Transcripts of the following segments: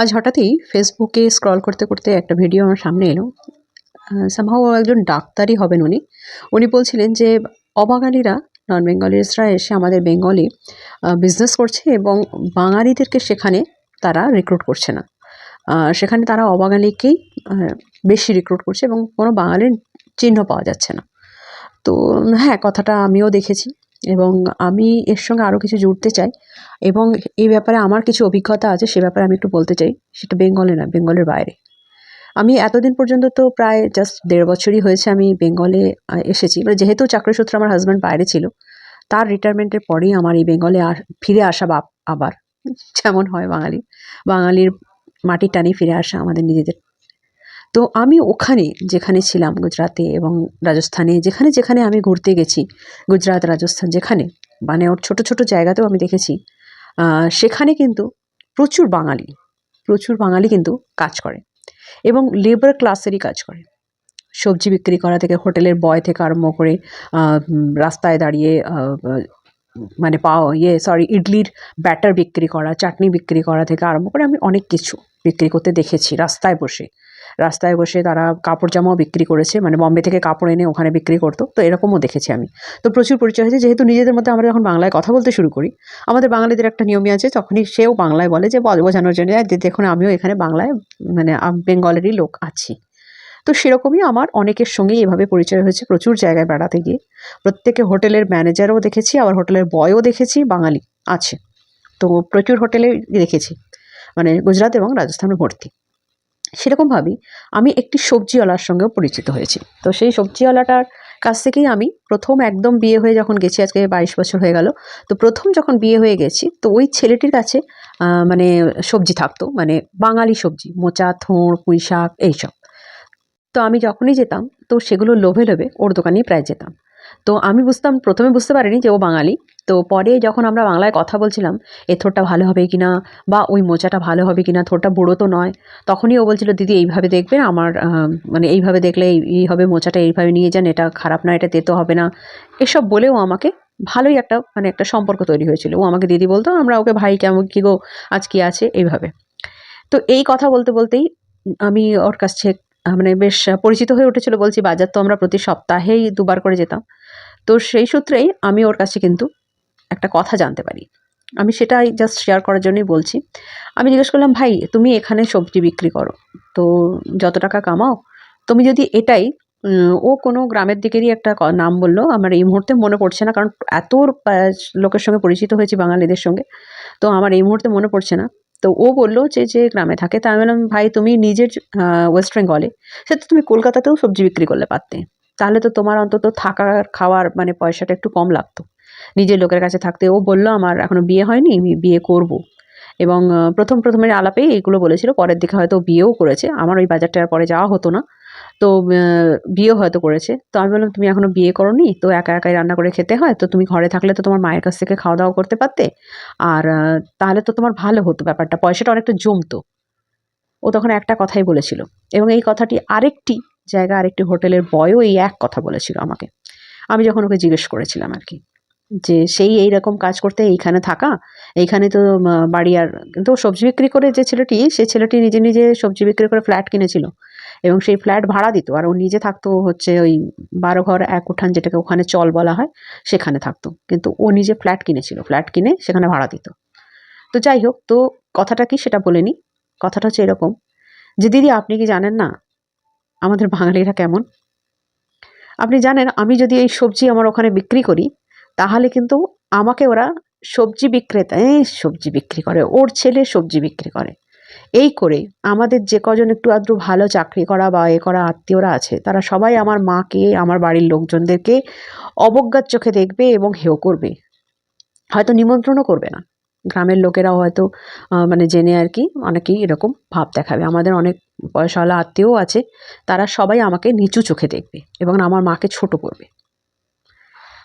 আজ হঠাৎই ফেসবুকে স্ক্রল করতে করতে একটা ভিডিও আমার সামনে এলো। সামহাও একজন ডাক্তারই হবেন উনি। উনি বলছিলেন যে, অবাঙালিরা নন বেঙ্গলিসরা এসে আমাদের বেঙ্গলে বিজনেস করছে এবং বাঙালিদেরকে সেখানে তারা রিক্রুট করছে না। সেখানে তারা অবাঙালিকেই বেশি রিক্রুট করছে এবং কোনো বাঙালির চিহ্ন পাওয়া যাচ্ছে না। তো হ্যাঁ কথাটা আমিও দেখেছি। এবং আমি এর সঙ্গে আরও কিছু জুড়তে চাই এবং এই ব্যাপারে আমার কিছু অভিজ্ঞতা আছে, সে ব্যাপারে আমি একটু বলতে চাই। সেটা বেঙ্গলে না, বেঙ্গলের বাইরে। আমি এতদিন পর্যন্ত তো প্রায় জাস্ট দেড় বছরই হয়েছে আমি বেঙ্গলে এসেছি। মানে যেহেতু চাকরি সূত্রে আমার হাজব্যান্ড বাইরে ছিল, তার রিটায়ারমেন্টের পরেই আমার এই বেঙ্গলে আ- ফিরে আসা বা আবার। যেমন হয় বাঙালি। বাঙালির মাটির টানে ফিরে আসা আমাদের নিজেদের। তো আমি ওখানে যেখানে ছিলাম গুজরাতে এবং রাজস্থানে, যেখানে যেখানে আমি ঘুরতে গেছি গুজরাট রাজস্থান যেখানে মানে ওর ছোটো ছোটো জায়গাতেও আমি দেখেছি সেখানে কিন্তু প্রচুর বাঙালি প্রচুর বাঙালি কিন্তু কাজ করে এবং লেবার ক্লাসেরই কাজ করে। সবজি বিক্রি করা থেকে, হোটেলের বয় থেকে আরম্ভ করে রাস্তায় দাঁড়িয়ে মানে পাও ইয়ে সরি ইডলির ব্যাটার বিক্রি করা, চাটনি বিক্রি করা থেকে আরম্ভ করে আমি অনেক কিছু বিক্রি করতে দেখেছি রাস্তায় বসে। রাস্তায় বসে তারা কাপড় জামাও বিক্রি করেছে মানে বম্বে থেকে কাপড় এনে ওখানে বিক্রি করতো। তো এরকমও দেখেছি আমি। তো প্রচুর পরিচয় হয়েছে। যেহেতু নিজেদের মধ্যে আমরা যখন বাংলায় কথা বলতে শুরু করি, আমাদের বাঙালিদের একটা নিয়মই আছে তখনই সেও বাংলায় বলে যে বোঝানোর জন্য দেখুন, আমিও এখানে বাংলায় মানে বেঙ্গলেরই লোক আছি। তো সেরকমই আমার অনেকের সঙ্গেই এভাবে পরিচয় হয়েছে। প্রচুর জায়গায় বেড়াতে গিয়ে। প্রত্যেকে হোটেলের ম্যানেজারও দেখেছি, আবার হোটেলের বয়ও দেখেছি, বাঙালি আছে। তো প্রচুর হোটেলে দেখেছি। মানে গুজরাট এবং রাজস্থানে ভর্তি। সেরকমভাবেই আমি একটি সবজিওয়ালার সঙ্গেও পরিচিত হয়েছি। তো সেই সবজিওয়ালাটার কাছ থেকেই আমি প্রথম একদম বিয়ে হয়ে যখন গেছি, আজকে বাইশ বছর হয়ে গেল, তো প্রথম যখন বিয়ে হয়ে গেছি, তো ওই ছেলেটির কাছে মানে সবজি থাকতো মানে বাঙালি সবজি, মোচা, থোঁড় পুঁই শাক এইসব। তো আমি যখনই যেতাম, তো সেগুলো লোভে লোভে ওর দোকানেই প্রায় যেতাম। তো আমি বুঝতাম, প্রথমে বুঝতে পারিনি যে ও বাঙালি। তো পরে যখন আমরা বাংলায় কথা বলছিলাম, এ থোরটা ভালো হবে কি না বা ওই মোচাটা ভালো হবে কি না থোরটা বুড়ো তো নয়। তখনই ও বলছিল, দিদি, এইভাবে দেখবেন আমার মানে এইভাবে দেখলে এই হবে, মোচাটা এইভাবে নিয়ে যান, এটা খারাপ না এটা তেতো হবে না। এসব বলেও আমাকে ভালোই একটা মানে একটা সম্পর্ক তৈরি হয়েছিল। ও আমাকে দিদি বলতো, আমরা ওকে ভাই কেমন, কী গো, আজ কি আছে? এইভাবে। তো এই কথা বলতে বলতেই আমি ওর কাছে মানে বেশ পরিচিত হয়ে উঠেছিল, বলছি, বাজার তো আমরা প্রতি সপ্তাহেই দুবার করে যেতাম। তো সেই সূত্রেই আমি ওর কাছে কিন্তু একটা কথা জানতে পারি। আমি সেটাই জাস্ট শেয়ার করার জন্যই বলছি। আমি জিজ্ঞেস করলাম, ভাই, তুমি এখানে সবজি বিক্রি করো, তো যত টাকা কামাও? তুমি যদি এটাই ও কোনো গ্রামের দিকেরই একটা নাম বলল, আমার এই মুহূর্তে মনে পড়ছে না, কারণ এত লোকের সঙ্গে পরিচিত হয়েছি বাঙালিদের সঙ্গে, তো আমার এই মুহূর্তে মনে পড়ছে না। তো ও বলল যে যে গ্রামে থাকে, তা আমি বললাম, ভাই, তুমি নিজের ওয়েস্ট বেঙ্গলে সে তো তুমি কলকাতাতেও সবজি বিক্রি করলে পারতে। তাহলে তো তোমার অন্তত থাকার খাওয়ার মানে পয়সাটা একটু কম লাগতো। নিজের লোকের কাছে থাকতে ও বলল, আমার এখনও বিয়ে হয়নি, আমি বিয়ে করব। এবং প্রথম প্রথমের আলাপেই এইগুলো বলেছিল, পরের দিকে হয়তো বিয়েও করেছে। আমার ওই বাজারটার পরে যাওয়া হতো না। তো বিয়েও হয়তো করেছে। তো আমি বললাম, তুমি এখনও বিয়ে করোনি? তো একা একাই রান্না করে খেতে হয়? তো তুমি ঘরে থাকলে তো তোমার মায়ের কাছ থেকে খাওয়া দাওয়া করতে পারতে? আর তাহলে তো তোমার ভালো হতো ব্যাপারটা। পয়সাটা অনেকটা জমতো। ও তখন একটা কথাই বলেছিল। এবং এই কথাটি আরেকটি জায়গা আরেকটি হোটেলের বয়ও এই এক কথা বলেছিল আমাকে। আমি যখন ওকে জিজ্ঞেস করেছিলাম আর কি, যে সেই এই রকম কাজ করতে এইখানে থাকা, এইখানে তো বাড়ি আর, কিন্তু সবজি বিক্রি করে যে ছেলেটি, সে ছেলেটি নিজে নিজে সবজি বিক্রি করে ফ্ল্যাট কিনেছিল এবং সেই ফ্ল্যাট ভাড়া দিত আর ও নিজে থাকতো হচ্ছে ওই বারো ঘর এক উঠান যেটাকে ওখানে চল বলা হয়, সেখানে থাকতো। কিন্তু ও নিজে ফ্ল্যাট কিনেছিল, ফ্ল্যাট কিনে সেখানে ভাড়া দিত। তো যাই হোক, তো কথাটা কি সেটা বলে বলেনি? কথাটা হচ্ছে এরকম, যে দিদি আপনি কি জানেন না আমাদের বাঙালিরা কেমন? আপনি জানেন, আমি যদি এই সবজি আমার ওখানে বিক্রি করি, তাহলে কিন্তু আমাকে ওরা সবজি বিক্রেতা, এই সবজি বিক্রি করে, ওর ছেলে সবজি বিক্রি করে। এই করে আমাদের যে কজন একটু আধটু ভালো চাকরি করা বা এ করা আত্মীয়রা আছে, তারা সবাই আমার মাকে, আমার বাড়ির লোকজনদেরকে অবজ্ঞার চোখে দেখবে এবং হেয় করবে। হয়তো নিমন্ত্রণও করবে না। গ্রামের লোকেরাও হয়তো মানে জেনে আর কি, অনেকেই এরকম ভাব দেখাবে। আমাদের অনেক পয়সাওয়ালা আত্মীয়ও আছে, তারা সবাই আমাকে নিচু চোখে দেখবে এবং আমার মাকে ছোট করবে।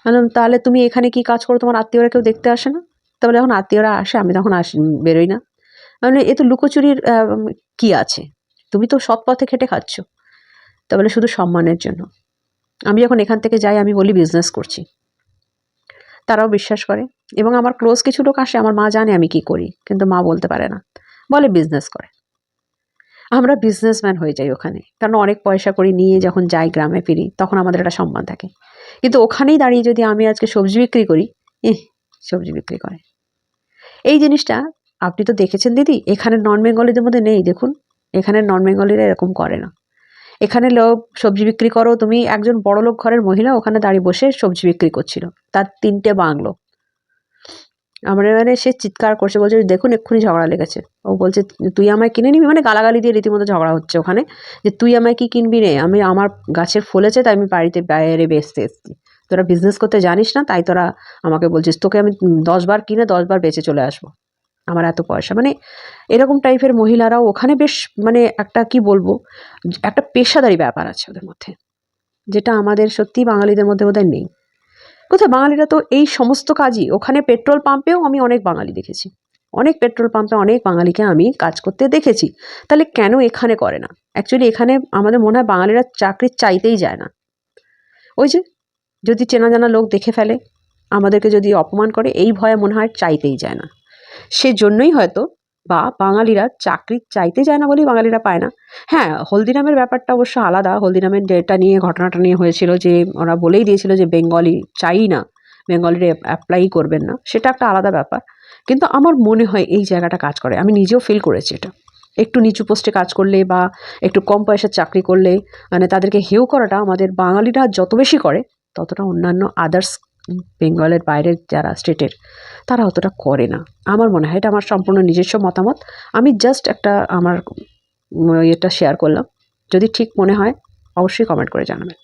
বললাম, তাহলে তুমি এখানে কি কাজ করো? তোমার আত্মীয়রা কেউ দেখতে আসে না? তাহলে যখন আত্মীয়রা আসে, আমি তখন আসি, বেরোই না। মানে এ তো লুকোচুরির কি আছে? তুমি তো সৎ পথে খেটে খাচ্ছ। তা বলে শুধু সম্মানের জন্য। আমি যখন এখান থেকে যাই, আমি বলি, বিজনেস করছি। তারাও বিশ্বাস করে। এবং আমার ক্লোজ কিছু লোক আসে, আমার মা জানে আমি কি করি, কিন্তু মা বলতে পারে না। বলে বিজনেস করে। আমরা বিজনেসম্যান হয়ে যাই ওখানে। কারণ অনেক পয়সা করে নিয়ে যখন যাই গ্রামে ফিরি, তখন আমাদের একটা সম্মান থাকে। কিন্তু ওখানেই দাঁড়িয়ে যদি আমি আজকে সবজি বিক্রি করি এহ সবজি বিক্রি করে। এই জিনিসটা আপনি তো দেখেছেন দিদি, এখানে নন বেঙ্গলিদের মধ্যে নেই, দেখুন। এখানে নন বেঙ্গলিরা এরকম করে না। এখানে লোক সবজি বিক্রি করো। তুমি একজন বড় লোক ঘরের মহিলা, ওখানে দাঁড়িয়ে বসে সবজি বিক্রি করছিল। তার তিনটে বাংলো। আমার মানে সে চিৎকার করছে, বলছে, দেখুন, এক্ষুনি ঝগড়া লেগেছে। ও বলছে, তুই আমায় কিনে নিবি? মানে গালাগালি দিয়ে রীতিমতো ঝগড়া হচ্ছে ওখানে, যে তুই আমায় কি কিনবি রে? আমি, আমার গাছের ফলেছে তাই আমি বাড়িতে বাইরে বেচতে এসেছি। তোরা বিজনেস করতে জানিস না, তাই তোরা আমাকে বলছিস, তোকে আমি দশবার কিনে দশবার বেচে চলে আসব। আমার এত পয়সা মানে এরকম টাইপের মহিলারাও ওখানে বেশ মানে একটা কি বলব, একটা পেশাদারি ব্যাপার আছে ওদের মধ্যে, যেটা আমাদের সত্যি বাঙালিদের মধ্যে বোধহয় নেই। কোথায়? বাঙালিরা তো এই সমস্ত কাজই, ওখানে পেট্রোল পাম্পেও আমি অনেক বাঙালি দেখেছি। অনেক পেট্রোল পাম্পে অনেক বাঙালিকে আমি কাজ করতে দেখেছি। তাহলে কেন এখানে করে না? অ্যাকচুয়ালি এখানে আমাদের মনে হয় বাঙালিরা চাকরি চাইতেই যায় না। ওই যে, যদি চেনা জানা লোক দেখে ফেলে, আমাদেরকে যদি অপমান করে, এই ভয়ে মনে হয় চাইতেই যায় না। সেজন্যই হয়তো বা বাঙালিরা চাকরি চাইতে যায় না বলেই বাঙালিরা পায় না। হ্যাঁ হলদিরামের ব্যাপারটা অবশ্য আলাদা। হলদিরামের যেটা নিয়ে ঘটনাটা নিয়ে হয়েছিল যে, ওরা বলেই দিয়েছিল যে, বেঙ্গলি চাই না। বেঙ্গলিরা অ্যাপ্লাই করবেন না। সেটা একটা আলাদা ব্যাপার। কিন্তু আমার মনে হয় এই জায়গাটা কাজ করে। আমি নিজেও ফিল করেছি এটা। একটু নিচু পোস্টে কাজ করলে বা একটু কম পয়সার চাকরি করলে মানে তাদেরকে হেউ করাটা আমাদের বাঙালিরা যত বেশি করে, ততটা অন্যান্য আদার্স বেঙ্গলের বাইরের যারা স্টেটের, তারা অতটা করে না। আমার মনে হয় এটা আমার সম্পূর্ণ নিজস্ব মতামত। আমি জাস্ট একটা আমার এটা শেয়ার করলাম। যদি ঠিক মনে হয়, অবশ্যই কমেন্ট করে জানাবেন।